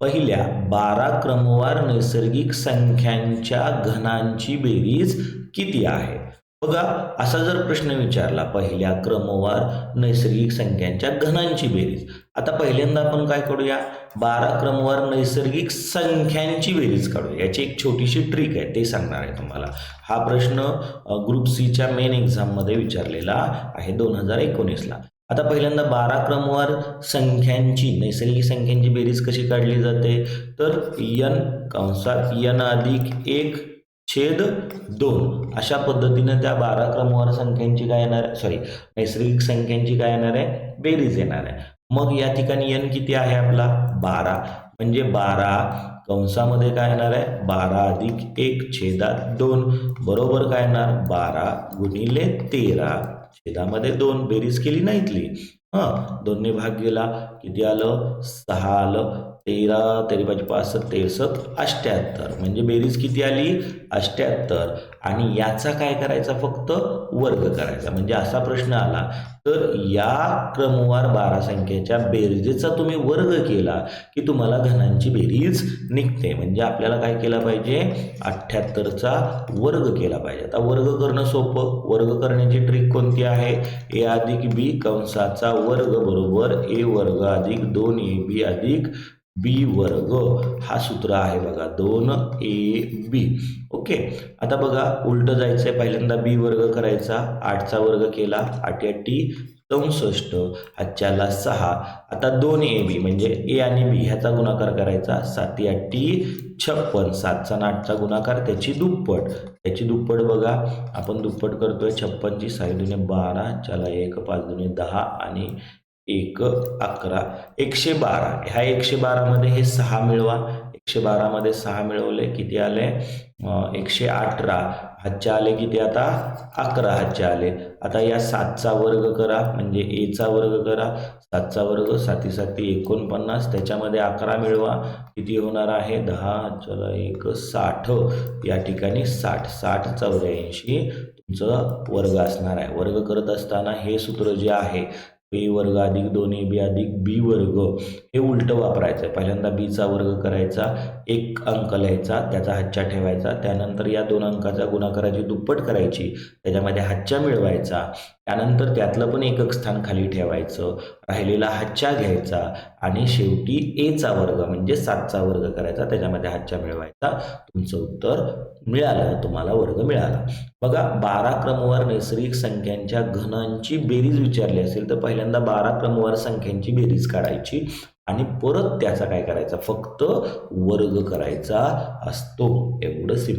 पहिल्या बारा क्रमवार नैसर्गिक संख्यांच्या घनांची बेरीज किती आहे? बघा असा जर प्रश्न विचारला पहिल्या क्रमवार नैसर्गिक संख्यांच्या घनांची बेरीज. आता पहिल्यांदा आपण काय करूया? बारा क्रमवार नैसर्गिक संख्यांची बेरीज काढूया. याची एक छोटीशी ट्रिक आहे ते सांगणार आहे तुम्हाला. हा प्रश्न ग्रुप सीच्या मेन एक्झाममध्ये विचारलेला आहे दोन हजार एकोणीसला. आता पहिल्यांदा बारा क्रमवार संख्यांची नैसर्गिक संख्यांची बेरीज कशी काढली जाते? तर यन कंसात यन अधिक एक छेद दोन. अशा पद्धतीनं त्या बारा क्रमवार संख्यांची काय येणार आहे? सॉरी नैसर्गिक संख्यांची काय येणार आहे? बेरीज येणार आहे. मग या ठिकाणी यन किती आहे आपला? बारा. म्हणजे बारा कंसामध्ये काय येणार आहे? बारा अधिक एक छेदात दोन. बरोबर काय येणार? बारा गुणिले तेरा. छेदामध्ये दोन बेरीज केली नाहीतली इथली. हां दोन्ही भाग गेला. किती आलं? सहा आलं. तेरा तेरी पाच पाच तेसष्ट अष्ट्याहत्तर म्हणजे बेरीज किती आली? अष्ट्याहत्तर आणि याचा काय करायचा? फक्त वर्ग करायचा. म्हणजे असा प्रश्न आला. तर या क्रमवार बारा संख्येच्या बेरजेचा तुम्ही वर्ग केला की तुम्हाला घनांची बेरीज निघते. म्हणजे आपल्याला काय केलं पाहिजे? अठ्ठ्याहत्तरचा वर्ग केला पाहिजे. आता वर्ग करणं सोपं. वर्ग करण्याची ट्रिक कोणती आहे? ए अधिक बी कंसाचा वर्ग बरोबर ए वर्ग अधिक दोन ए बी अधिक बी वर्ग हा सूत्र आहे बघा दोन ए बी. ओके? आता बघा उलटं जायचं आहे पहिल्यांदा बी वर्ग करायचा. आठचा वर्ग केला. आठ्याटी चौसष्ट. आजच्याला सहा. आता दोन ए बी म्हणजे ए आणि बी ह्याचा गुणाकार करायचा. साती आठी छप्पन. सातचा आठचा गुणाकार त्याची दुप्पट. त्याची दुप्पट बघा. आपण दुप्पट करतोय छप्पनची साई दुने बारा चला एक पाच दुने दहा आणि एक अकरा एकशे बारा. ह्या एकशे बारामध्ये हे सहा मिळवा. एकशे बारामध्ये सहा मिळवले किती आले? एकशे अठरा. हातचे आले किती आता? अकरा हातचे आले. आता या सातचा वर्ग करा म्हणजे एचा वर्ग करा. सातचा वर्ग साती साती एकोणपन्नास. त्याच्यामध्ये अकरा मिळवा. किती होणार आहे? दहा चला एक साठ. या ठिकाणी साठ. साठ चौऱ्याऐंशी तुमचं वर्ग असणार आहे. वर्ग करत असताना हे सूत्र जे आहे ए वर्ग अधिक दोन ए बी अधिक बी वर्ग हे उलटं वापरायचं. आहे पहिल्यांदा बीचा वर्ग करायचा एक अंक लिहायचा त्याचा हातच्या ठेवायचा त्यानंतर या दोन अंकाचा गुणाकाराची दुप्पट करायची त्याच्यामध्ये हातच्या मिळवायचा त्यानंतर त्यातलं पण एकक स्थान खाली ठेवायचं राहिलेला हातच्या घ्यायचा आणि शेवटी एचा वर्ग म्हणजे सातचा वर्ग करायचा त्याच्यामध्ये हातच्या मिळवायचा. तुमचं उत्तर मिळालं तुम्हाला वर्ग मिळाला. बघा बारा क्रमवार नैसर्गिक संख्यांच्या घनांची बेरीज विचारली असेल तर पहिल्यांदा बारा क्रमवार संख्यांची बेरीज काढायची आणि परत त्याचा काय करायचा? फक्त वर्ग करायचा असतो. एवढं सिम